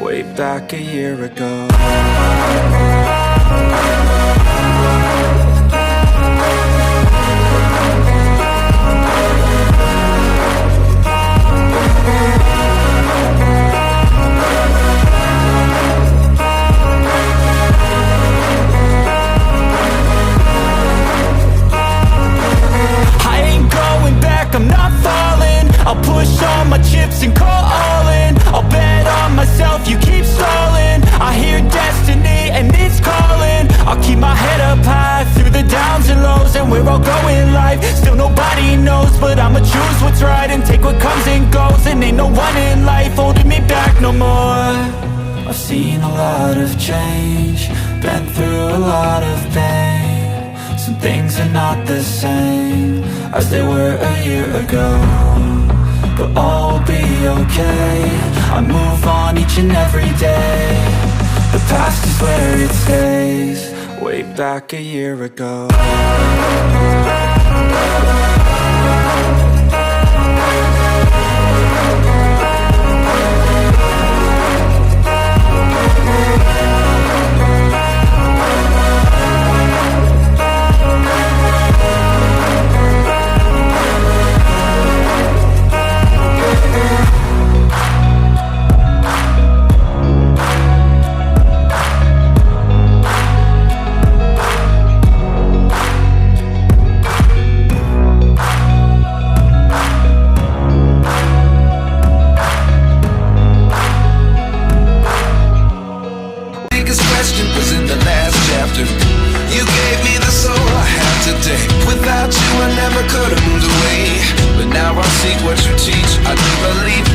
Way back a year ago no one in life holding me back no more. I've seen a lot of change Been through a lot of pain. Some things are not the same As they were a year ago But all will be okay. I move on each and every day. The past is where it stays Way back a year ago you teach. I do believe